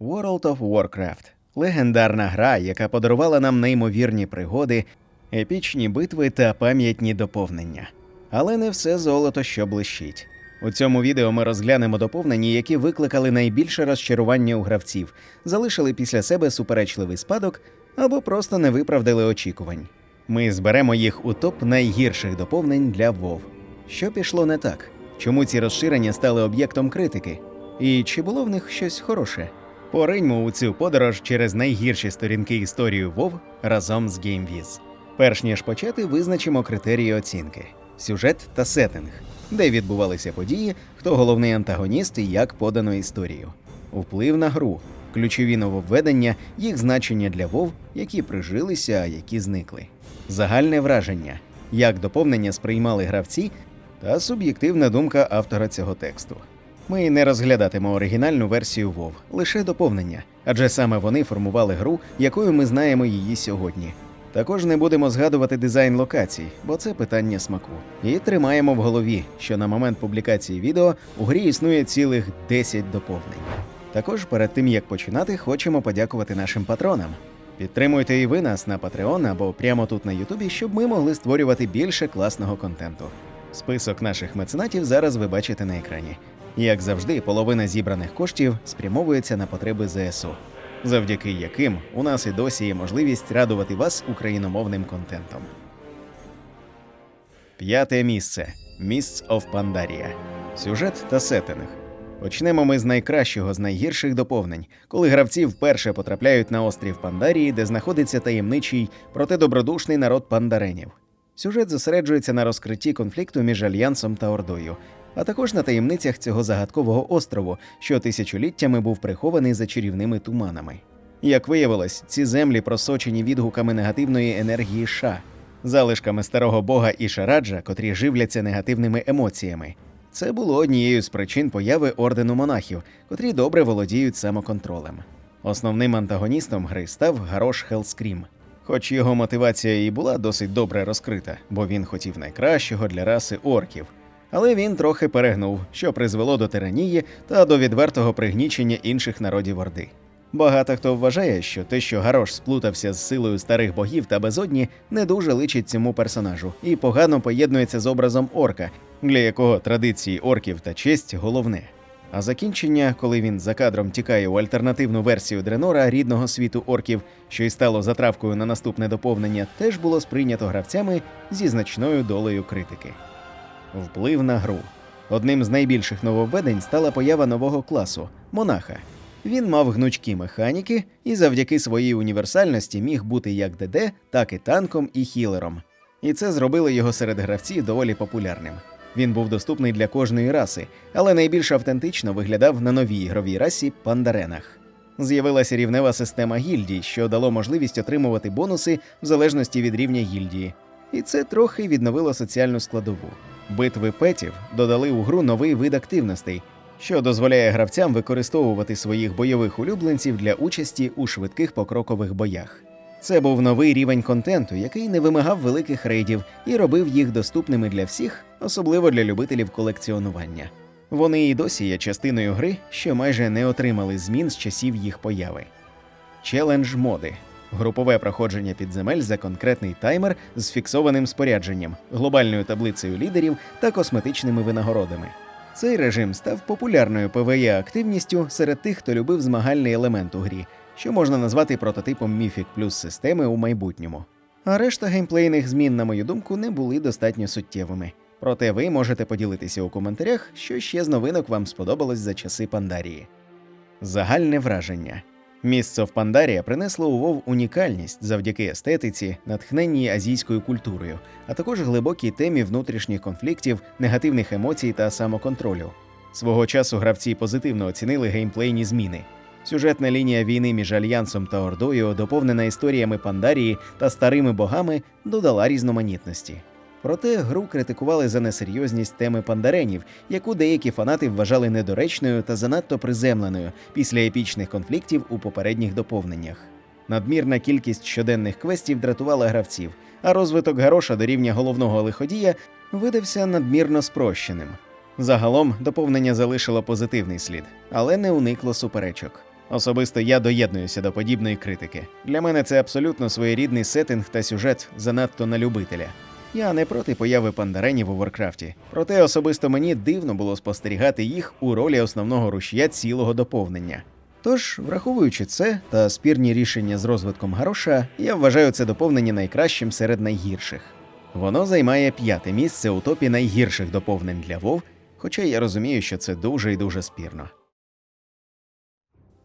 World of Warcraft легендарна гра, яка подарувала нам неймовірні пригоди, епічні битви та пам'ятні доповнення. Але не все золото, що блищить. У цьому відео ми розглянемо доповнення, які викликали найбільше розчарування у гравців, залишили після себе суперечливий спадок або просто не виправдали очікувань. Ми зберемо їх у топ найгірших доповнень для WoW. Що пішло не так? Чому ці розширення стали об'єктом критики? І чи було в них щось хороше? Пориньмо у цю подорож через найгірші сторінки історії WoW разом з GameViz. Перш ніж почати, визначимо критерії оцінки: сюжет та сеттинг, де відбувалися події, хто головний антагоніст і як подано історію, вплив на гру, ключові нововведення, їх значення для WoW, які прижилися, а які зникли, загальне враження, як доповнення сприймали гравці, та суб'єктивна думка автора цього тексту. Ми не розглядатимо оригінальну версію WoW, лише доповнення, адже саме вони формували гру, якою ми знаємо її сьогодні. Також не будемо згадувати дизайн локацій, бо це питання смаку. І тримаємо в голові, що на момент публікації відео у грі існує цілих 10 доповнень. Також перед тим як починати, хочемо подякувати нашим патронам. Підтримуйте і ви нас на Patreon або прямо тут на Ютубі, щоб ми могли створювати більше класного контенту. Список наших меценатів зараз ви бачите на екрані. Як завжди, половина зібраних коштів спрямовується на потреби ЗСУ, завдяки яким у нас і досі є можливість радувати вас україномовним контентом. П'яте місце Mists of Pandaria. Сюжет та сеттинг. Почнемо ми з найкращого з найгірших доповнень, коли гравці вперше потрапляють на острів Пандарії, де знаходиться таємничий, проте добродушний народ пандаренів. Сюжет зосереджується на розкритті конфлікту між альянсом та ордою, а також на таємницях цього загадкового острову, що тисячоліттями був прихований за чарівними туманами. Як виявилось, ці землі просочені відгуками негативної енергії Ша, залишками старого бога Ішараджа, котрі живляться негативними емоціями. Це було однією з причин появи ордену монахів, котрі добре володіють самоконтролем. Основним антагоністом гри став Гарош Хелскрім. Хоч його мотивація і була досить добре розкрита, бо він хотів найкращого для раси орків. Але він трохи перегнув, що призвело до тиранії та до відвертого пригнічення інших народів Орди. Багато хто вважає, що те, що Гарош сплутався з силою старих богів та безодні, не дуже личить цьому персонажу і погано поєднується з образом орка, для якого традиції орків та честь головне. А закінчення, коли він за кадром тікає у альтернативну версію Дренора рідного світу орків, що й стало затравкою на наступне доповнення, теж було сприйнято гравцями зі значною долею критики. Вплив на гру. Одним з найбільших нововведень стала поява нового класу монаха. Він мав гнучкі механіки і завдяки своїй універсальності міг бути як ДД, так і танком і хілером. І це зробило його серед гравців доволі популярним. Він був доступний для кожної раси, але найбільш автентично виглядав на новій ігровій расі пандаренах. З'явилася рівнева система гільдій, що дало можливість отримувати бонуси в залежності від рівня гільдії. І це трохи відновило соціальну складову. Битви петів додали у гру новий вид активностей, що дозволяє гравцям використовувати своїх бойових улюбленців для участі у швидких покрокових боях. Це був новий рівень контенту, який не вимагав великих рейдів і робив їх доступними для всіх, особливо для любителів колекціонування. Вони і досі є частиною гри, що майже не отримали змін з часів їх появи. Челендж моди групове проходження підземель за конкретний таймер з фіксованим спорядженням, глобальною таблицею лідерів та косметичними винагородами. Цей режим став популярною PvE активністю серед тих, хто любив змагальний елемент у грі, що можна назвати прототипом Mythic Plus системи у майбутньому. А решта геймплейних змін, на мою думку, не були достатньо суттєвими. Проте ви можете поділитися у коментарях, що ще з новинок вам сподобалось за часи Пандарії. Загальне враження. Місце в Пандарія принесло у Вов унікальність завдяки естетиці, натхненній азійською культурою, а також глибокій темі внутрішніх конфліктів, негативних емоцій та самоконтролю. Свого часу гравці позитивно оцінили геймплейні зміни. Сюжетна лінія війни між альянсом та ордою, доповнена історіями Пандарії та старими богами, додала різноманітності. Проте гру критикували за несерйозність теми пандаренів, яку деякі фанати вважали недоречною та занадто приземленою після епічних конфліктів у попередніх доповненнях. Надмірна кількість щоденних квестів дратувала гравців, а розвиток Гароша до рівня головного лиходія видався надмірно спрощеним. Загалом доповнення залишило позитивний слід, але не уникло суперечок. Особисто я доєднуюся до подібної критики. Для мене це абсолютно своєрідний сеттинг та сюжет занадто на любителя. Я не проти появи пандаренів у Варкрафті, проте особисто мені дивно було спостерігати їх у ролі основного рушія цілого доповнення. Тож, враховуючи це та спірні рішення з розвитком Гароша, я вважаю це доповнення найкращим серед найгірших. Воно займає п'яте місце у топі найгірших доповнень для Вов, хоча я розумію, що це дуже і дуже спірно.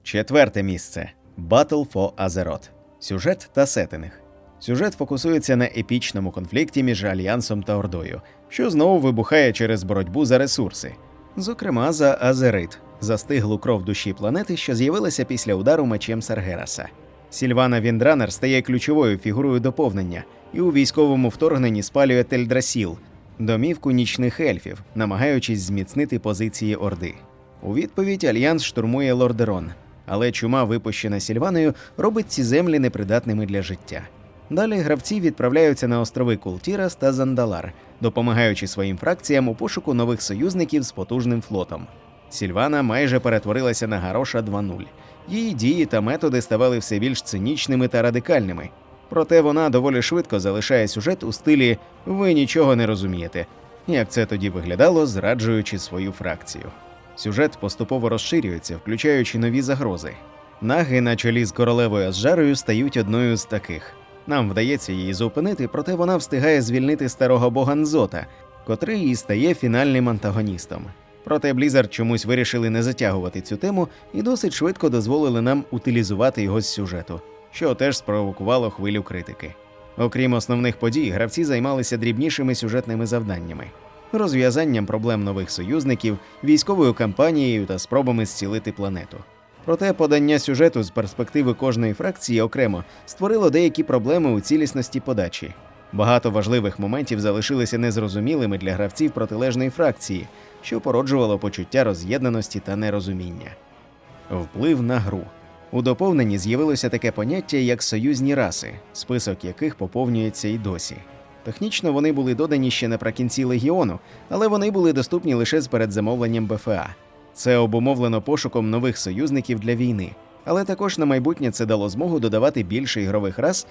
Четверте місце Battle for Azeroth. Сюжет та сеттинг. Сюжет фокусується на епічному конфлікті між Альянсом та Ордою, що знову вибухає через боротьбу за ресурси, зокрема за Азерит, застиглу кров душі планети, що з'явилася після удару мечем Саргераса. Сільвана Віндранер стає ключовою фігурою доповнення і у військовому вторгненні спалює Тельдрасіл, домівку нічних ельфів, намагаючись зміцнити позиції Орди. У відповідь Альянс штурмує Лордерон, але чума, випущена Сільваною, робить ці землі непридатними для життя. Далі гравці відправляються на острови Култірас та Зандалар, допомагаючи своїм фракціям у пошуку нових союзників з потужним флотом. Сільвана майже перетворилася на Гароша 2.0. Її дії та методи ставали все більш цинічними та радикальними. Проте вона доволі швидко залишає сюжет у стилі Ви нічого не розумієте, як це тоді виглядало, зраджуючи свою фракцію. Сюжет поступово розширюється, включаючи нові загрози. Наги на чолі з королевою Асжарою стають одною з таких. Нам вдається її зупинити, проте вона встигає звільнити старого бога Нзота, котрий і стає фінальним антагоністом. Проте Blizzard чомусь вирішили не затягувати цю тему і досить швидко дозволили нам утилізувати його з сюжету, що теж спровокувало хвилю критики. Окрім основних подій, гравці займалися дрібнішими сюжетними завданнями, розв'язанням проблем нових союзників, військовою кампанією та спробами зцілити планету. Проте подання сюжету з перспективи кожної фракції окремо створило деякі проблеми у цілісності подачі. Багато важливих моментів залишилися незрозумілими для гравців протилежної фракції, що породжувало почуття роз'єднаності та нерозуміння. Вплив на гру. У доповненні з'явилося таке поняття, як союзні раси, список яких поповнюється і досі. Технічно вони були додані ще наприкінці легіону, але вони були доступні лише з передзамовленням БФА. Це обумовлено пошуком нових союзників для війни, але також на майбутнє це дало змогу додавати більше ігрових рас,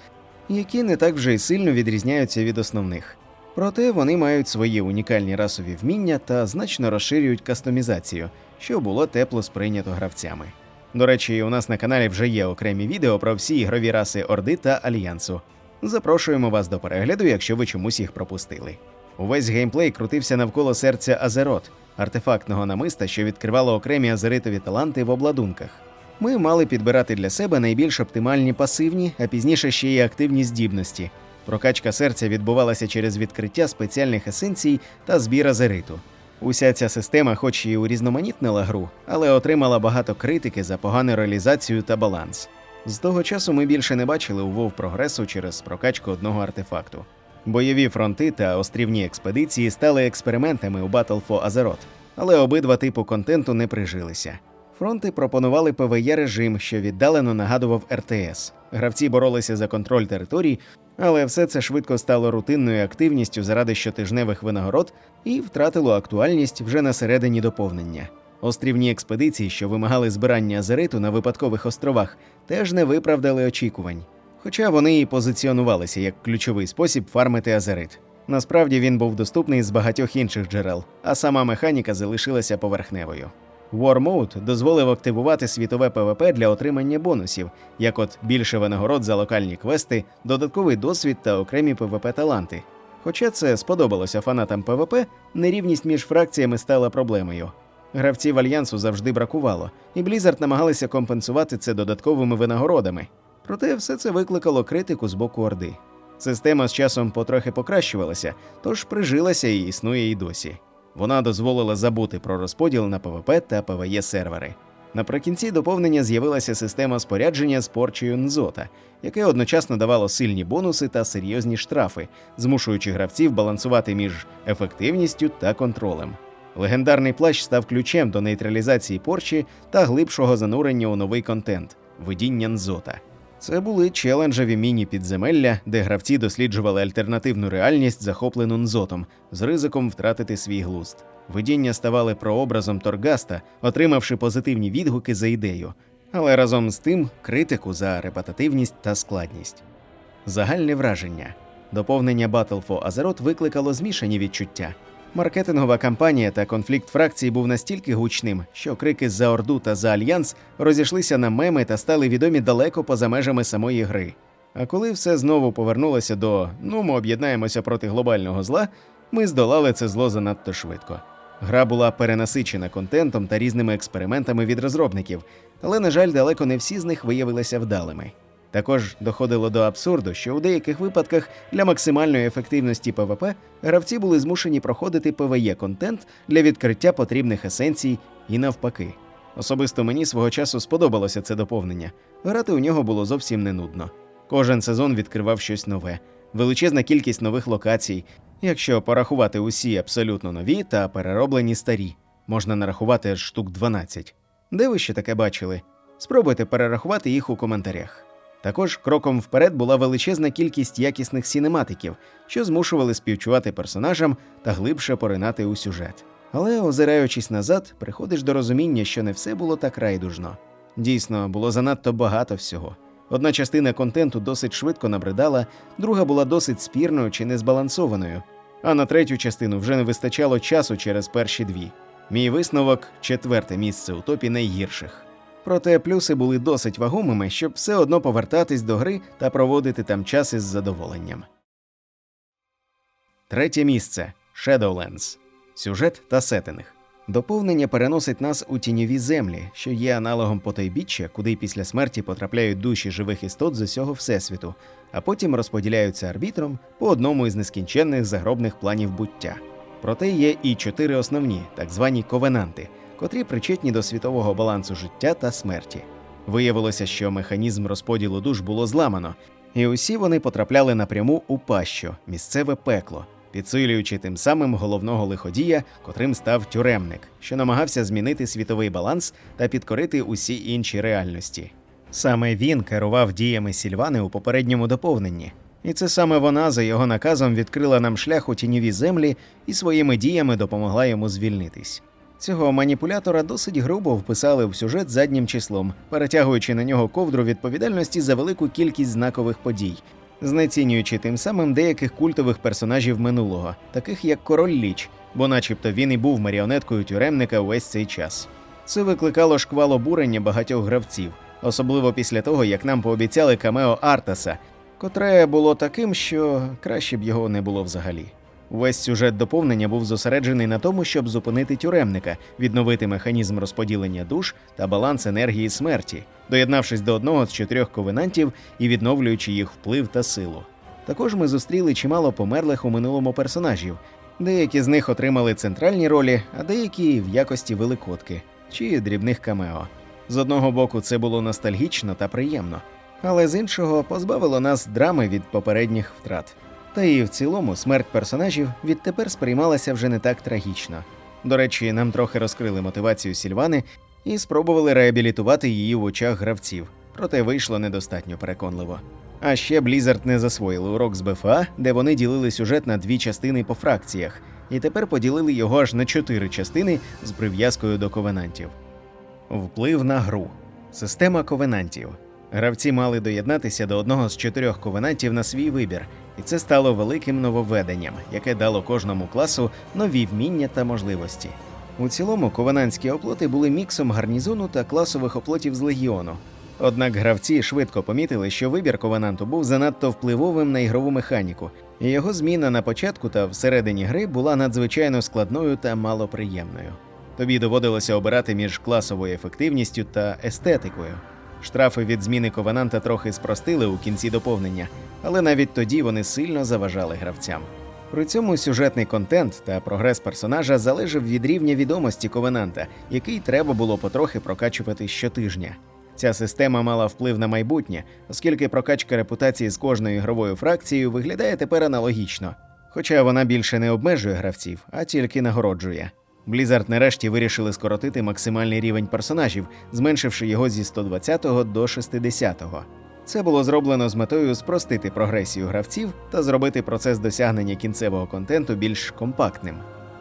які не так вже й сильно відрізняються від основних. Проте вони мають свої унікальні расові вміння та значно розширюють кастомізацію, що було тепло сприйнято гравцями. До речі, у нас на каналі вже є окремі відео про всі ігрові раси Орди та Альянсу. Запрошуємо вас до перегляду, якщо ви чомусь їх пропустили. Увесь геймплей крутився навколо серця Азерот, артефактного намиста, що відкривало окремі азеритові таланти в обладунках. Ми мали підбирати для себе найбільш оптимальні пасивні, а пізніше ще й активні здібності. Прокачка серця відбувалася через відкриття спеціальних есенцій та збір азериту. Уся ця система, хоч і урізноманітнила гру, але отримала багато критики за погану реалізацію та баланс. З того часу ми більше не бачили у WoW прогресу через прокачку одного артефакту. Бойові фронти та острівні експедиції стали експериментами у Battle for Azeroth, але обидва типу контенту не прижилися. Фронти пропонували ПВЄ режим, що віддалено нагадував РТС. Гравці боролися за контроль територій, але все це швидко стало рутинною активністю заради щотижневих винагород і втратило актуальність вже на середині доповнення. Острівні експедиції, що вимагали збирання азериту на випадкових островах, теж не виправдали очікувань. Хоча вони і позиціонувалися як ключовий спосіб фармити азерит. Насправді він був доступний з багатьох інших джерел, а сама механіка залишилася поверхневою. War Mode дозволив активувати світове ПВП для отримання бонусів, як от більше винагород за локальні квести, додатковий досвід та окремі ПВП-таланти. Хоча це сподобалося фанатам ПВП, нерівність між фракціями стала проблемою. Гравців альянсу завжди бракувало, і Blizzard намагалися компенсувати це додатковими винагородами. Проте все це викликало критику з боку Орди. Система з часом потрохи покращувалася, тож прижилася і існує і досі. Вона дозволила забути про розподіл на ПВП та ПВЕ сервери. Наприкінці доповнення з'явилася система спорядження з порчею Нзота, яке одночасно давало сильні бонуси та серйозні штрафи, змушуючи гравців балансувати між ефективністю та контролем. Легендарний плащ став ключем до нейтралізації порчі та глибшого занурення у новий контент видіння Нзота. Це були челенджеві міні-підземелля, де гравці досліджували альтернативну реальність, захоплену Нзотом, з ризиком втратити свій глузд. Видіння ставали прообразом Торгаста, отримавши позитивні відгуки за ідею. але разом з тим критику за репетативність та складність. Загальне враження. Доповнення Battle for Azeroth викликало змішані відчуття. Маркетингова кампанія та конфлікт фракцій був настільки гучним, що крики за Орду та за Альянс розійшлися на меми та стали відомі далеко поза межами самої гри. А коли все знову повернулося до ну ми об'єднаємося проти глобального зла, ми здолали це зло занадто швидко. Гра була перенасичена контентом та різними експериментами від розробників, але, на жаль, далеко не всі з них виявилися вдалими. Також доходило до абсурду, що у деяких випадках для максимальної ефективності ПВП гравці були змушені проходити PvE контент для відкриття потрібних есенцій і навпаки. Особисто мені свого часу сподобалося це доповнення. Грати у нього було зовсім не нудно. Кожен сезон відкривав щось нове, величезна кількість нових локацій. Якщо порахувати усі абсолютно нові та перероблені старі, можна нарахувати штук 12. Де ви ще таке бачили? Спробуйте перерахувати їх у коментарях. Також кроком вперед була величезна кількість якісних сінематиків, що змушували співчувати персонажам та глибше поринати у сюжет. Але, озираючись назад, приходиш до розуміння, що не все було так райдужно. Дійсно, було занадто багато всього. Одна частина контенту досить швидко набридала, друга була досить спірною чи незбалансованою, а на третю частину вже не вистачало часу через перші дві. Мій висновок четверте місце у топі найгірших. Проте плюси були досить вагомими, щоб все одно повертатись до гри та проводити там час із задоволенням. Третє місце Shadowlands. Сюжет та сеттинг. Доповнення переносить нас у тіньові землі, що є аналогом потойбіччя, куди після смерті потрапляють душі живих істот з усього всесвіту, а потім розподіляються арбітром по одному із нескінченних загробних планів буття. Проте є і чотири основні, так звані ковенанти, котрі причетні до світового балансу життя та смерті. Виявилося, що механізм розподілу душ було зламано, і усі вони потрапляли напряму у пащу, місцеве пекло, підсилюючи тим самим головного лиходія, котрим став тюремник, що намагався змінити світовий баланс та підкорити усі інші реальності. Саме він керував діями Сільвани у попередньому доповненні, і це саме вона за його наказом відкрила нам шлях у тіньові землі і своїми діями допомогла йому звільнитись. Цього маніпулятора досить грубо вписали в сюжет заднім числом, перетягуючи на нього ковдру відповідальності за велику кількість знакових подій, знецінюючи тим самим деяких культових персонажів минулого, таких як Король Ліч, бо начебто він і був маріонеткою тюремника увесь цей час. Це викликало шквал обурення багатьох гравців, особливо після того, як нам пообіцяли камео Артаса, котре було таким, що краще б його не було взагалі. Весь сюжет доповнення був зосереджений на тому, щоб зупинити тюремника, відновити механізм розподілення душ та баланс енергії смерті, доєднавшись до одного з чотирьох ковенантів і відновлюючи їх вплив та силу. Також ми зустріли чимало померлих у минулому персонажів. Деякі з них отримали центральні ролі, а деякі в якості великодки чи дрібних камео. З одного боку, це було ностальгічно та приємно, але з іншого позбавило нас драми від попередніх втрат. Та і в цілому смерть персонажів відтепер сприймалася вже не так трагічно. До речі, нам трохи розкрили мотивацію Сільвани і спробували реабілітувати її в очах гравців, проте вийшло недостатньо переконливо. А ще Blizzard не засвоїли урок з БФА, де вони ділили сюжет на дві частини по фракціях, і тепер поділили його аж на чотири частини з прив'язкою до ковенантів. Вплив на гру. Система ковенантів. Гравці мали доєднатися до одного з чотирьох ковенантів на свій вибір, і це стало великим нововведенням, яке дало кожному класу нові вміння та можливості. У цілому ковенантські оплоти були міксом гарнізону та класових оплотів з легіону. Однак гравці швидко помітили, що вибір ковенанту був занадто впливовим на ігрову механіку, і його зміна на початку та всередині гри була надзвичайно складною та малоприємною. Тобі доводилося обирати між класовою ефективністю та естетикою. Штрафи від зміни ковенанта трохи спростили у кінці доповнення, але навіть тоді вони сильно заважали гравцям. При цьому сюжетний контент та прогрес персонажа залежав від рівня відомості ковенанта, який треба було потрохи прокачувати щотижня. Ця система мала вплив на майбутнє, оскільки прокачка репутації з кожною ігровою фракцією виглядає тепер аналогічно, хоча вона більше не обмежує гравців, а тільки нагороджує. Blizzard нарешті вирішили скоротити максимальний рівень персонажів, зменшивши його зі 120 до 60. Це було зроблено з метою спростити прогресію гравців та зробити процес досягнення кінцевого контенту більш компактним.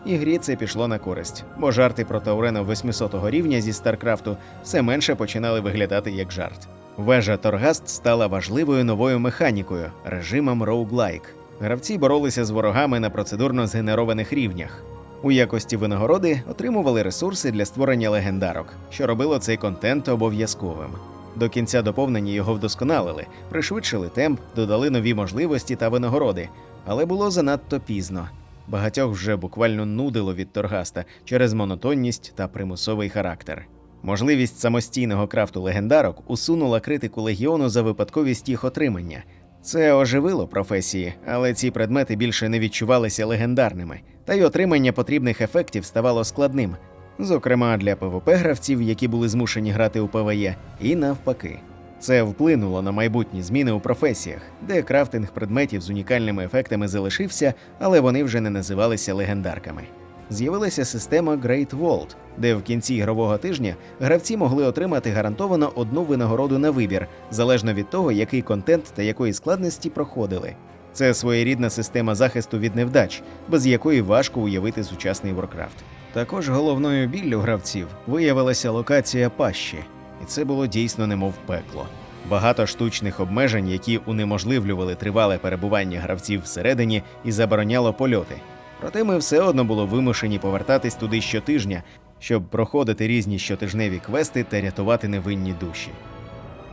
І грі це пішло на користь, бо жарти про Таурена 800-го рівня зі Старкрафту все менше починали виглядати як жарт. Вежа Торгаст стала важливою новою механікою режимом роуглайк. Гравці боролися з ворогами на процедурно згенерованих рівнях. У якості винагороди отримували ресурси для створення легендарок, що робило цей контент обов'язковим. До кінця доповнення його вдосконалили, пришвидшили темп, додали нові можливості та винагороди, але було занадто пізно. Багатьох вже буквально нудило від торгаста через монотонність та примусовий характер. Можливість самостійного крафту легендарок усунула критику легіону за випадковість їх отримання. Це оживило професії, але ці предмети більше не відчувалися легендарними, та й отримання потрібних ефектів ставало складним, зокрема для ПВП-гравців, які були змушені грати у ПВЕ, і навпаки. Це вплинуло на майбутні зміни у професіях, де крафтинг предметів з унікальними ефектами залишився, але вони вже не називалися легендарками. З'явилася система Great Vault, де в кінці ігрового тижня гравці могли отримати гарантовано одну винагороду на вибір, залежно від того, який контент та якої складності проходили. Це своєрідна система захисту від невдач, без якої важко уявити сучасний Warcraft. Також головною біллю гравців виявилася локація пащі, і це було дійсно немов пекло. Багато штучних обмежень, які унеможливлювали тривале перебування гравців всередині і забороняло польоти. Проте ми все одно було вимушені повертатись туди щотижня, щоб проходити різні щотижневі квести та рятувати невинні душі.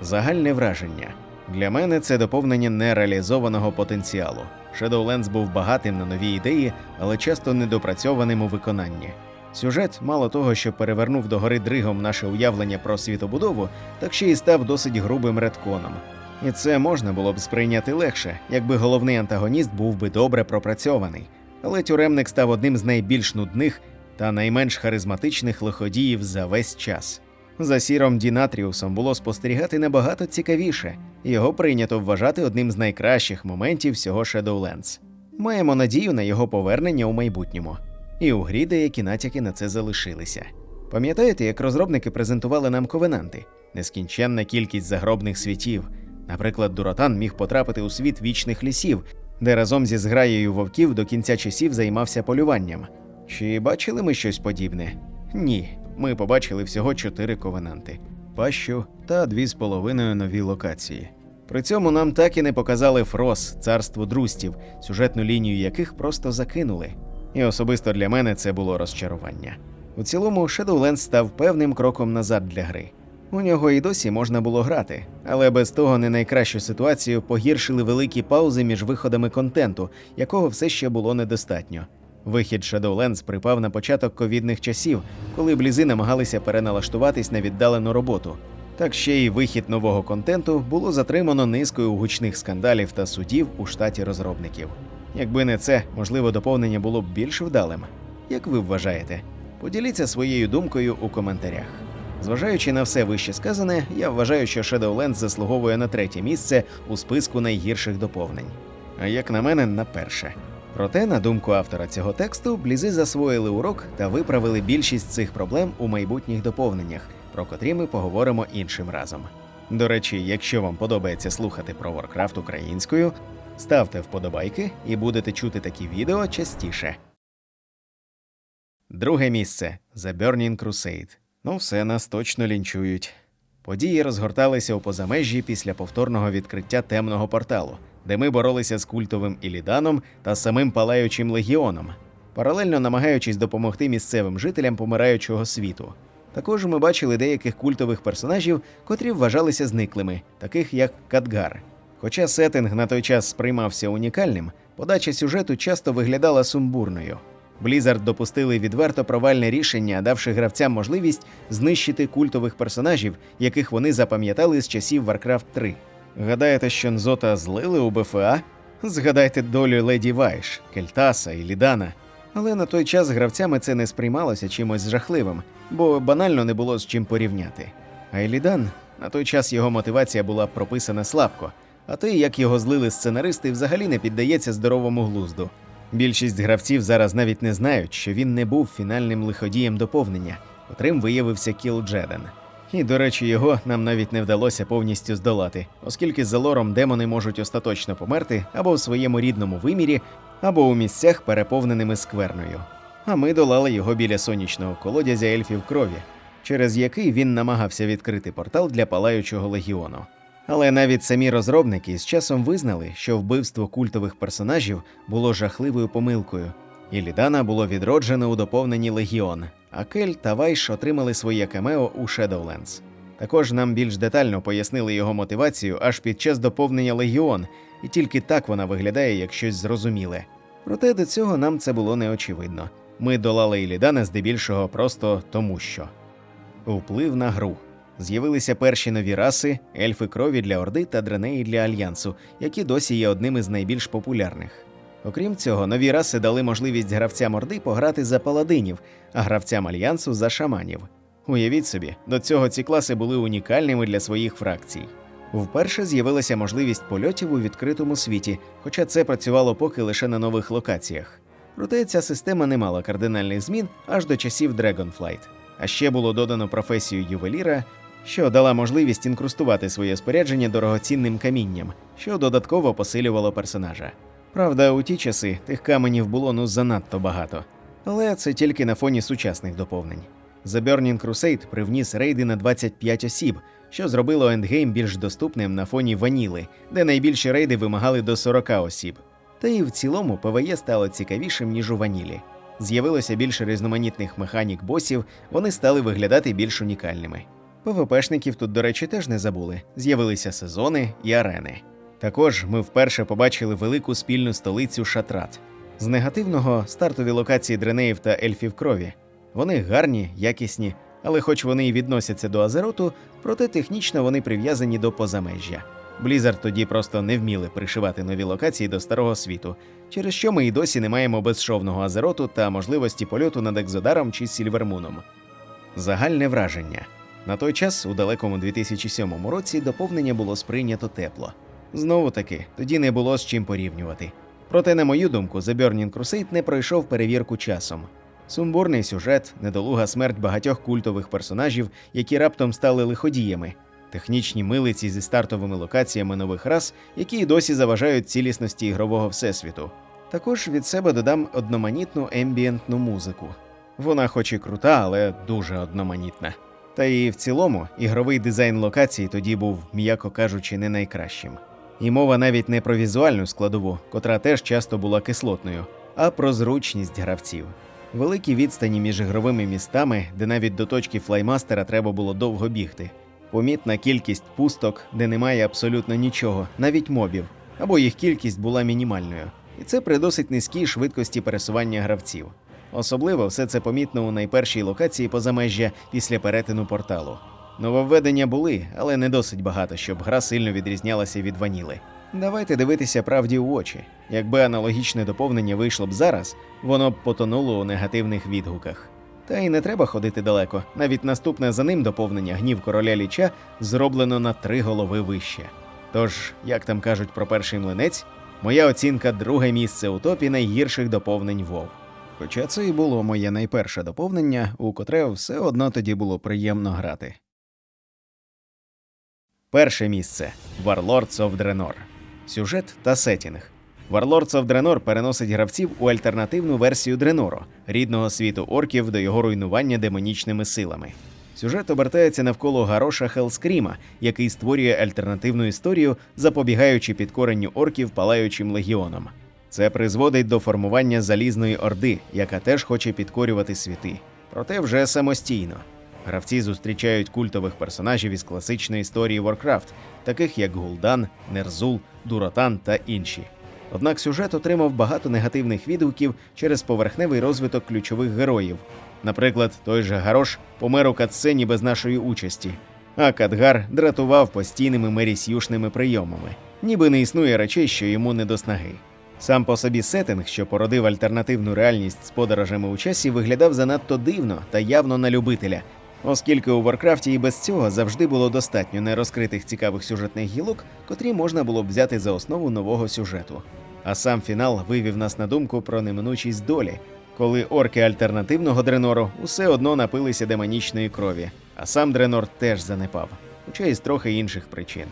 Загальне враження. Для мене це доповнення нереалізованого потенціалу. Shadowlands був багатим на нові ідеї, але часто недопрацьованим у виконанні. Сюжет, мало того, що перевернув догори дригом наше уявлення про світобудову, так ще й став досить грубим редконом. І це можна було б сприйняти легше, якби головний антагоніст був би добре пропрацьований. Але тюремник став одним з найбільш нудних та найменш харизматичних лиходіїв за весь час. За сіром Дінатріусом було спостерігати набагато цікавіше, його прийнято вважати одним з найкращих моментів всього Shadowlands. Маємо надію на його повернення у майбутньому. І у грі деякі натяки на це залишилися. Пам'ятаєте, як розробники презентували нам ковенанти? Нескінченна кількість загробних світів. Наприклад, Дуратан міг потрапити у світ вічних лісів, де разом зі зграєю вовків до кінця часів займався полюванням. Чи бачили ми щось подібне? Ні. Ми побачили всього чотири ковенанти: пащу та дві з половиною нові локації. При цьому нам так і не показали Фрос, царство друстів, сюжетну лінію яких просто закинули. І особисто для мене це було розчарування. У цілому, Shadowlands став певним кроком назад для гри. У нього і досі можна було грати, але без того не найкращу ситуацію погіршили великі паузи між виходами контенту, якого все ще було недостатньо. Вихід Shadowlands припав на початок ковідних часів, коли блізи намагалися переналаштуватись на віддалену роботу. Так ще й вихід нового контенту було затримано низкою гучних скандалів та судів у штаті розробників. Якби не це, можливо, доповнення було б більш вдалим. Як ви вважаєте? Поділіться своєю думкою у коментарях. Зважаючи на все вище сказане, я вважаю, що Shadowlands заслуговує на третє місце у списку найгірших доповнень. А як на мене, на перше. Проте, на думку автора цього тексту, блізи засвоїли урок та виправили більшість цих проблем у майбутніх доповненнях, про котрі ми поговоримо іншим разом. До речі, якщо вам подобається слухати про Warcraft українською, ставте вподобайки і будете чути такі відео частіше. Друге місце The Burning Crusade. Ну, все нас точно лінчують. Події розгорталися у позамежжі після повторного відкриття темного порталу, де ми боролися з культовим Іліданом та самим палаючим легіоном, паралельно намагаючись допомогти місцевим жителям помираючого світу. Також ми бачили деяких культових персонажів, котрі вважалися зниклими, таких як Кадгар. Хоча сеттинг на той час сприймався унікальним, подача сюжету часто виглядала сумбурною. Blizzard допустили відверто провальне рішення, давши гравцям можливість знищити культових персонажів, яких вони запам'ятали з часів Warcraft 3. Гадаєте, що Нзота злили у БФА? Згадайте долю Леді Вайш, Кельтаса і Лідана. Але на той час гравцями це не сприймалося чимось жахливим, бо банально не було з чим порівняти. А Елідан на той час його мотивація була прописана слабко, а те, як його злили сценаристи, взагалі не піддається здоровому глузду. Більшість гравців зараз навіть не знають, що він не був фінальним лиходієм доповнення, котрим виявився Кіл Джеден. І, до речі, його нам навіть не вдалося повністю здолати, оскільки за лором демони можуть остаточно померти або в своєму рідному вимірі, або у місцях, переповненими скверною. а ми долали його біля сонячного колодязя ельфів крові, через який він намагався відкрити портал для палаючого легіону. Але навіть самі розробники з часом визнали, що вбивство культових персонажів було жахливою помилкою, і Лідана було відроджено у доповненні Легіон, а Кель та Вайш отримали своє камео у Shadowlands. Також нам більш детально пояснили його мотивацію аж під час доповнення Легіон, і тільки так вона виглядає як щось зрозуміле. Проте до цього нам це було неочевидно. Ми долали Ілідана здебільшого просто тому що. Вплив на гру. З'явилися перші нові раси, ельфи крові для Орди та дренеї для Альянсу, які досі є одним із найбільш популярних. Окрім цього, нові раси дали можливість гравцям Орди пограти за паладинів, а гравцям Альянсу за шаманів. Уявіть собі, до цього ці класи були унікальними для своїх фракцій. Вперше з'явилася можливість польотів у відкритому світі, хоча це працювало поки лише на нових локаціях. Проте ця система не мала кардинальних змін аж до часів Dragonflight. А ще було додано професію ювеліра, що дала можливість інкрустувати своє спорядження дорогоцінним камінням, що додатково посилювало персонажа. Правда, у ті часи тих каменів було ну занадто багато, але це тільки на фоні сучасних доповнень. The Burning Crusade привніс рейди на 25 осіб, що зробило ендгейм більш доступним на фоні ваніли, де найбільші рейди вимагали до 40 осіб. Та і в цілому ПВЕ стало цікавішим, ніж у ванілі. З'явилося більше різноманітних механік босів, вони стали виглядати більш унікальними. ПВПшників тут, до речі, теж не забули. З'явилися сезони і арени. Також ми вперше побачили велику спільну столицю Шатрат. З негативного стартові локації дренеїв та ельфів крові. Вони гарні, якісні, але хоч вони і відносяться до Азероту, проте технічно вони прив'язані до позамежжя. Blizzard тоді просто не вміли пришивати нові локації до старого світу, через що ми і досі не маємо безшовного Азероту та можливості польоту над Екзодаром чи Сільвермуном. Загальне враження. На той час, у далекому 2007 році, доповнення було сприйнято тепло. Знову таки, тоді не було з чим порівнювати. Проте, на мою думку, The Burning Crusade не пройшов перевірку часом. Сумбурний сюжет, недолуга смерть багатьох культових персонажів, які раптом стали лиходіями, технічні милиці зі стартовими локаціями нових рас, які й досі заважають цілісності ігрового всесвіту. Також від себе додам одноманітну ембієнтну музику. Вона хоч і крута, але дуже одноманітна. Та і в цілому ігровий дизайн локацій тоді був, м'яко кажучи, не найкращим. І мова навіть не про візуальну складову, котра теж часто була кислотною, а про зручність гравців. Великі відстані між ігровими містами, де навіть до точки флаймастера треба було довго бігти. Помітна кількість пусток, де немає абсолютно нічого, навіть мобів, або їх кількість була мінімальною. І це при досить низькій швидкості пересування гравців. Особливо все це помітно у найпершій локації позамежжя після перетину порталу. Нововведення були, але не досить багато, щоб гра сильно відрізнялася від ваніли. Давайте дивитися правді у очі. Якби аналогічне доповнення вийшло б зараз, воно б потонуло у негативних відгуках. Та й не треба ходити далеко. Навіть наступне за ним доповнення гнів короля ліча зроблено на три голови вище. Тож, як там кажуть про перший млинець, моя оцінка друге місце у топі найгірших доповнень WoW. Хоча це і було моє найперше доповнення, у котре все одно тоді було приємно грати. Перше місце Warlords of Draenor. Сюжет та сетінг. Warlords of Draenor переносить гравців у альтернативну версію Дренору, рідного світу орків до його руйнування демонічними силами. Сюжет обертається навколо Гароша Хелскріма, який створює альтернативну історію, запобігаючи підкоренню орків палаючим легіоном. Це призводить до формування залізної орди, яка теж хоче підкорювати світи, проте вже самостійно. Гравці зустрічають культових персонажів із класичної історії Warcraft, таких як Гул'дан, Нерзул, Дуротан та інші. Однак сюжет отримав багато негативних відгуків через поверхневий розвиток ключових героїв. Наприклад, той же Гарош помер у катсцені без нашої участі, а Кадгар дратував постійними мерісюшними прийомами, ніби не існує речей, що йому не до снаги. Сам по собі сеттинг, що породив альтернативну реальність з подорожами у часі, виглядав занадто дивно та явно на любителя, оскільки у Варкрафті і без цього завжди було достатньо нерозкритих цікавих сюжетних гілок, котрі можна було б взяти за основу нового сюжету. А сам фінал вивів нас на думку про неминучість долі, коли орки альтернативного Дренору усе одно напилися демонічної крові, а сам Дренор теж занепав, хоча й з трохи інших причин.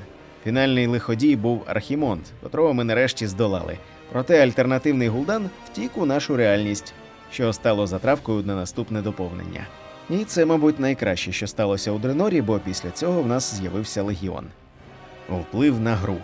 Фінальний лиходій був Архімонд, котрого ми нарешті здолали. Проте альтернативний Гул'дан втік у нашу реальність, що стало затравкою на наступне доповнення. І це, мабуть, найкраще, що сталося у Дренорі, бо після цього в нас з'явився легіон. Вплив на гру.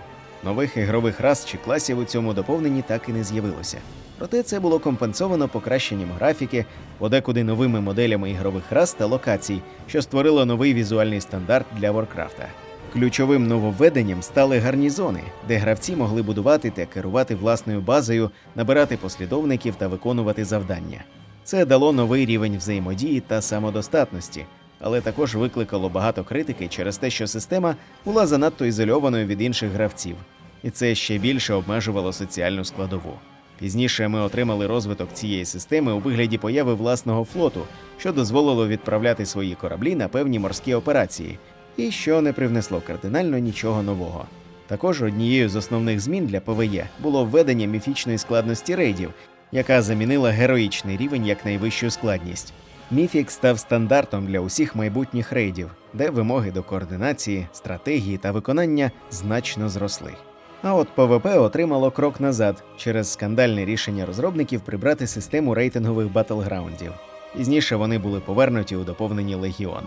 Нових ігрових рас чи класів у цьому доповненні так і не з'явилося. Проте це було компенсовано покращенням графіки, подекуди новими моделями ігрових рас та локацій, що створило новий візуальний стандарт для Воркрафта. Ключовим нововведенням стали гарнізони, де гравці могли будувати та керувати власною базою, набирати послідовників та виконувати завдання. Це дало новий рівень взаємодії та самодостатності, але також викликало багато критики через те, що система була занадто ізольованою від інших гравців, і це ще більше обмежувало соціальну складову. Пізніше ми отримали розвиток цієї системи у вигляді появи власного флоту, що дозволило відправляти свої кораблі на певні морські операції, і що не привнесло кардинально нічого нового. Також однією з основних змін для ПВЕ було введення міфічної складності рейдів, яка замінила героїчний рівень як найвищу складність. Міфік став стандартом для усіх майбутніх рейдів, де вимоги до координації, стратегії та виконання значно зросли. А от ПВП отримало крок назад через скандальне рішення розробників прибрати систему рейтингових батлграундів. Пізніше вони були повернуті у доповненні Легіон.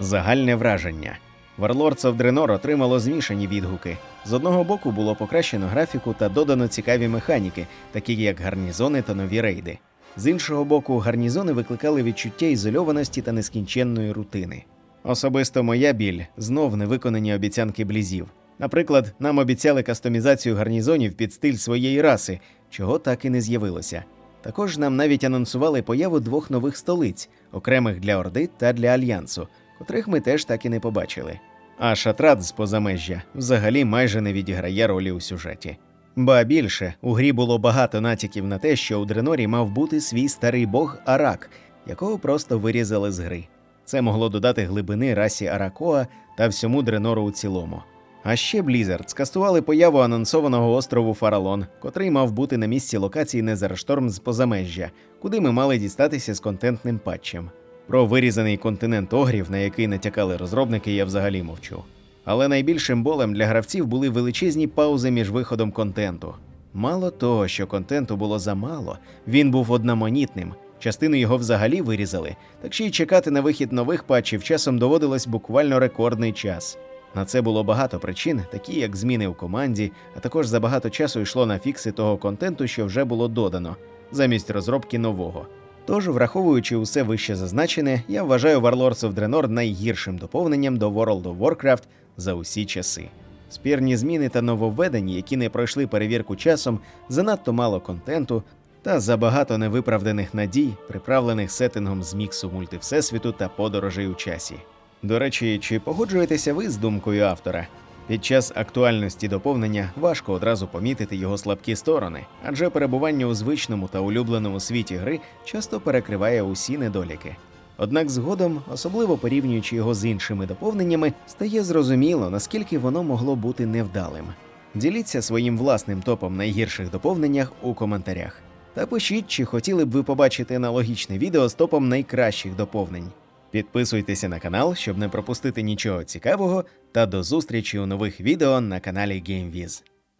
Загальне враження. Warlords of Draenor отримало змішані відгуки. З одного боку було покращено графіку та додано цікаві механіки, такі як гарнізони та нові рейди. З іншого боку, гарнізони викликали відчуття ізольованості та нескінченної рутини. Особисто моя біль знов невиконані обіцянки блізів. Наприклад, нам обіцяли кастомізацію гарнізонів під стиль своєї раси, чого так і не з'явилося. Також нам навіть анонсували появу двох нових столиць, окремих для Орди та для Альянсу, котрих ми теж так і не побачили. А Шатрат з позамежжя взагалі майже не відіграє ролі у сюжеті. Ба більше, у грі було багато натяків на те, що у Дренорі мав бути свій старий бог Арак, якого просто вирізали з гри. Це могло додати глибини расі Аракоа та всьому Дренору у цілому. А ще Blizzard скастували появу анонсованого острову Фаралон, котрий мав бути на місці локації Незершторм з позамежжя, куди ми мали дістатися з контентним патчем. Про вирізаний континент огрів, на який натякали розробники, я взагалі мовчу. Але найбільшим болем для гравців були величезні паузи між виходом контенту. Мало того, що контенту було замало, він був одноманітним. Частину його взагалі вирізали, так ще й чекати на вихід нових патчів часом доводилось буквально рекордний час. На це було багато причин, такі як зміни в команді, а також забагато часу йшло на фікси того контенту, що вже було додано, замість розробки нового. Тож, враховуючи усе вище зазначене, я вважаю Warlords of Draenor найгіршим доповненням до World of Warcraft за усі часи. Спірні зміни та нововведення, які не пройшли перевірку часом, занадто мало контенту та забагато невиправданих надій, приправлених сеттингом з міксу мультивсесвіту та подорожей у часі. До речі, чи погоджуєтеся ви з думкою автора? Під час актуальності доповнення важко одразу помітити його слабкі сторони, адже перебування у звичному та улюбленому світі гри часто перекриває усі недоліки. Однак згодом, особливо порівнюючи його з іншими доповненнями, стає зрозуміло, наскільки воно могло бути невдалим. Діліться своїм власним топом найгірших доповненнях у коментарях. Та пишіть, чи хотіли б ви побачити аналогічне відео з топом найкращих доповнень. Підписуйтеся на канал, щоб не пропустити нічого цікавого, та до зустрічі у нових відео на каналі GameViz.